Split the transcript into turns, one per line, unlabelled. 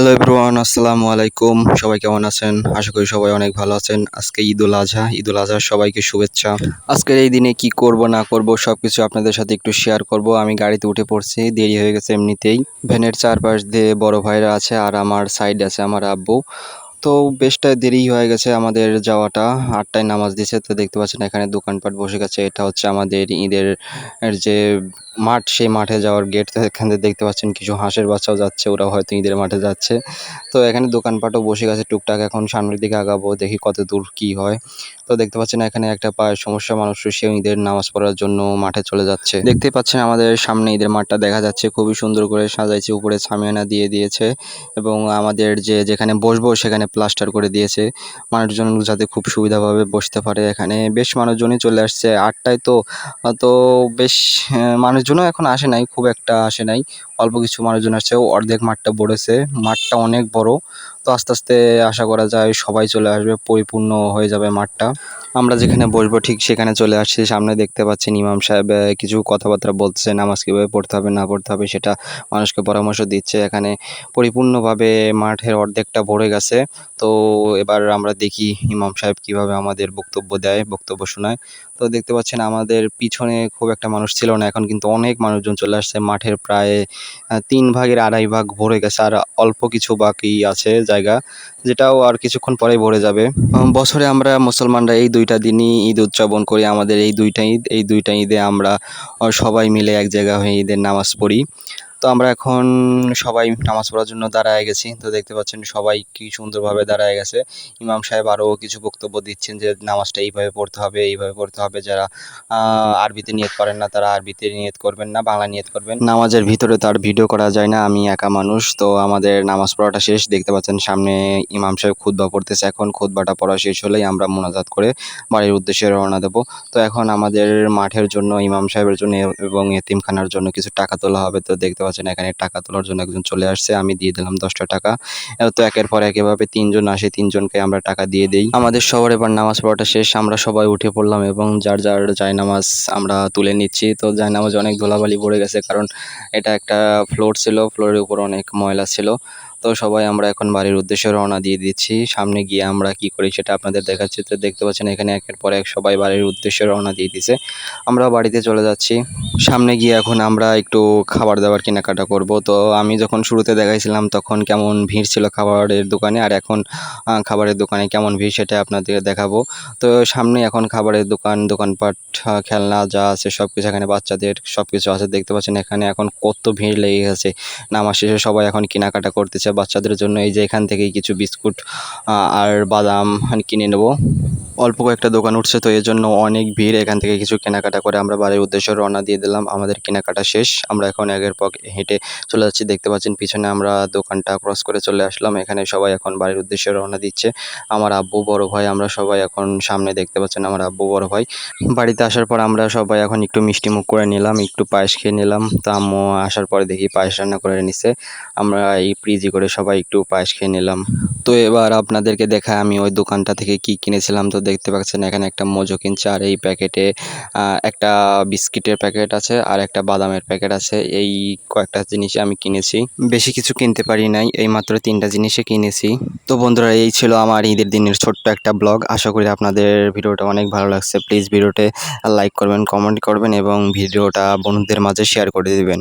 Hello everyone আসসালামু আলাইকুম। সবাই কেমন আছেন? আশা করি সবাই অনেক ভালো আছেন। আজকে ঈদুল আজহা। ঈদুল আজহা সবাইকে শুভেচ্ছা। আজকের এই দিনে কি করব, না করব সব কিছু আপনাদের সাথে একটু শেয়ার করব। আমি গাড়িতে উঠে পড়ছি, দেরি হয়ে গেছে এমনিতেই। ভ্যানের চারপাশ দিয়ে বড় ভাইরা আছে আর আমার সাইড আছে আমার আব্বু। তো বেশটা দেরি হয়ে গেছে আমাদের যাওয়াটা। আটটায় নামাজ দিছে তো দেখতে পাচ্ছেন এখানে দোকানপাট বসে গেছে। এটা হচ্ছে আমাদের ঈদের যে মাঠ, সেই মাঠে যাওয়ার গেট এখানে দেখতে পাচ্ছেন কিছু হাঁসের বাচ্চাও যাচ্ছে ওরা হয়তো ঈদের মাঠে যাচ্ছে। তো এখানে দোকানপাটও বসে গেছে টুকটাক, এখন সামনের দিকে আগাবো, দেখি কত দূর কি হয়। তো দেখতে পাচ্ছেন এখানে একটা পায়ের সমস্যা, মানুষ সে ঈদের নামাজ পড়ার জন্য মাঠে চলে যাচ্ছে। দেখতে পাচ্ছেন আমাদের সামনে ঈদের মাঠটা দেখা যাচ্ছে, খুবই সুন্দর করে সাজাইছে, উপরে ছামিয়ানা দিয়ে দিয়েছে। এবং আমাদের যে যেখানে বসবো সেখানে প্লাস্টার করে দিয়েছে। মানুষজন যাতে খুব সুবিধাভাবে বসতে পারে এখানে। বেশ মানুষজনই চলে আসছে। আটটায় তো তো বেশ মানুষজনও এখন আসে নাই, খুব একটা আসে নাই। অল্প কিছু মানুষজন আসছে অর্ধেক মাঠটা ভরেছে, মাঠটা অনেক বড়। তো আস্তে আস্তে আশা করা যায় সবাই চলে আসবে, পরিপূর্ণ হয়ে যাবে মাঠটা। আমরা যেখানে বসবো ঠিক সেখানে চলে আসছি, সামনে দেখতে পাচ্ছেন ইমাম সাহেব কিছু কথাবার্তা বলছে নামাজ কীভাবে পড়তে হবে, না পড়তে হবে সেটা মানুষকে পরামর্শ দিচ্ছে। এখানে পরিপূর্ণভাবে মাঠের অর্ধেকটা ভরে গেছে। তো এবার আমরা দেখি ইমাম সাহেব কীভাবে আমাদের বক্তব্য দেয়, বক্তব্য শোনায়। তো দেখতে পাচ্ছেন আমাদের পিছনে খুব একটা মানুষ ছিল না, এখন কিন্তু অনেক মানুষজন চলে আসছে। মাঠের প্রায় তিন ভাগের আড়াই ভাগ ভরে গেছে, আর অল্প কিছু বাকি আছে জায়গা, যেটাও আর কিছুক্ষণ পরে ভরে যাবে। বছরে আমরা মুসলমানরা এই দুইটা দিনই ঈদ উদযাপন করি। আমাদের এই দুইটা ঈদ, এই দুইটা ঈদে আমরা সবাই মিলে এক জায়গা হয়ে ঈদের নামাজ পড়ি। তো আমরা এখন সবাই নামাজ পড়ার জন্য দাঁড়ায় গেছি। তো দেখতে পাচ্ছেন সবাই কি সুন্দরভাবে দাঁড়ায় গেছে। ইমাম সাহেব আরও কিছু বক্তব্য দিচ্ছেন যে নামাজটা এইভাবে পড়তে হবে, এইভাবে পড়তে হবে। যারা আরবিতে নিয়ত করেন না, তারা আরবিতে নিয়ত করবেন না, বাংলা নিয়ত করবেন। নামাজের ভিতরে তার ভিডিও করা যায় না, আমি একা মানুষ। তো আমাদের নামাজ পড়াটা শেষ। দেখতে পাচ্ছেন সামনে ইমাম সাহেব খুতবা পড়তেছে। এখন খুতবাটা পড়া শেষ হলেই আমরা মোনাজাত করে বাড়ির উদ্দেশ্যে রওনা দেবো। তো এখন আমাদের মাঠের জন্য, ইমাম সাহেবের জন্য এবং এতিমখানার জন্য কিছু টাকা তোলা হবে। তো দেখতে পাচ্ছেন এখানে টাকা তোলার জন্য একজন চলে আসছে, আমি দিয়ে দিলাম দশটা টাকা। তো একের পর এক এভাবে তিনজন আসে, তিনজনকে আমরা টাকা দিয়ে দিই। আমাদের সবার এবার নামাজ পড়াটা শেষ, আমরা সবাই উঠে পড়লাম এবং যার যার জায়নামাজ আমরা তুলে নিচ্ছি। তো জায়নামাজ অনেক ধুলাবালি পড়ে গেছে, কারণ এটা একটা ফ্লোর ছিল ফ্লোরের উপর অনেক ময়লা ছিল। তো সবাই আমরা এখন বাড়ির উদ্দেশ্যে রওনা দিয়ে দিচ্ছি। সামনে গিয়ে আমরা কি করি সেটা আপনাদের দেখাচ্ছি। তো দেখতে পাচ্ছেন এখানে একের পর এক সবাই বাড়ির উদ্দেশ্যে রওনা দিয়ে দিছে। আমরা বাড়িতে চলে যাচ্ছি। সামনে গিয়ে এখন আমরা একটু খাবার দাবার কেনাকাটা করব। তো আমি যখন শুরুতে দেখাইছিলাম তখন কেমন ভিড় ছিল খাবারের দোকানে আর এখন খাবারের দোকানে কেমন ভিড় সেটা আপনাদের দেখাবো। তো সামনে এখন খাবারের দোকান, দোকানপাট খেলনা যা আছে সব কিছু এখানে বাচ্চাদের সব কিছু আছে। দেখতে পাচ্ছেন এখানে এখন কত ভিড় লেগে গেছে নামাজ শেষে সবাই এখন কেনাকাটা করতেছে। বাচ্চাদের জন্য। এই যে এখান থেকেই কিছু বিস্কুট আর বাদাম কিনে নেব। অল্প কয়েকটা দোকান উঠছে, তো এর জন্য অনেক ভিড়। এখান থেকে কিছু কেনাকাটা করে আমরা বাড়ির উদ্দেশ্যে রওনা দিয়ে দিলাম। আমাদের কেনাকাটা শেষ। আমরা এখন একের পক, হেঁটে চলে যাচ্ছি। দেখতে পাচ্ছেন পিছনে আমরা দোকানটা ক্রস করে চলে আসলাম। এখানে সবাই এখন বাড়ির উদ্দেশ্যে রওনা দিচ্ছে। আমার আব্বু, বড় ভাই, আমরা সবাই এখন সামনে দেখতে পাচ্ছেন আমার আব্বু, বড় ভাই। বাড়িতে আসার পর আমরা সবাই এখন একটু মিষ্টি মুখ করে নিলাম, একটু পায়েস খেয়ে নিলাম। তো আম্মু আসার পরে দেখি পায়েস রান্না করে নিছে। আমরা এই প্রিজি করে সবাই একটু পায়েস খেয়ে নিলাম। তো এবার আপনাদেরকে দেখায় আমি ওই দোকানটা থেকে কি কিনেছিলাম। তো দেখতে পাচ্ছেন এখানে একটা মোজো কিনছে আর এই প্যাকেটে একটা বিস্কিটের প্যাকেট আছে আর একটা বাদামের প্যাকেট আছে। এই কয়েকটা জিনিস আমি কিনেছি। বেশি কিছু কিনতে পারি নাই, এই মাত্র তিনটা জিনিসই কিনেছি। তো বন্ধুরা, এই ছিল আমার ঈদের দিনের ছোট্ট একটা ব্লগ। আশা করি আপনাদের ভিডিওটা অনেক ভালো লাগছে। প্লিজ ভিডিওতে লাইক করবেন, কমেন্ট করবেন এবং ভিডিওটা বন্ধুদের মাঝে শেয়ার করে দিবেন।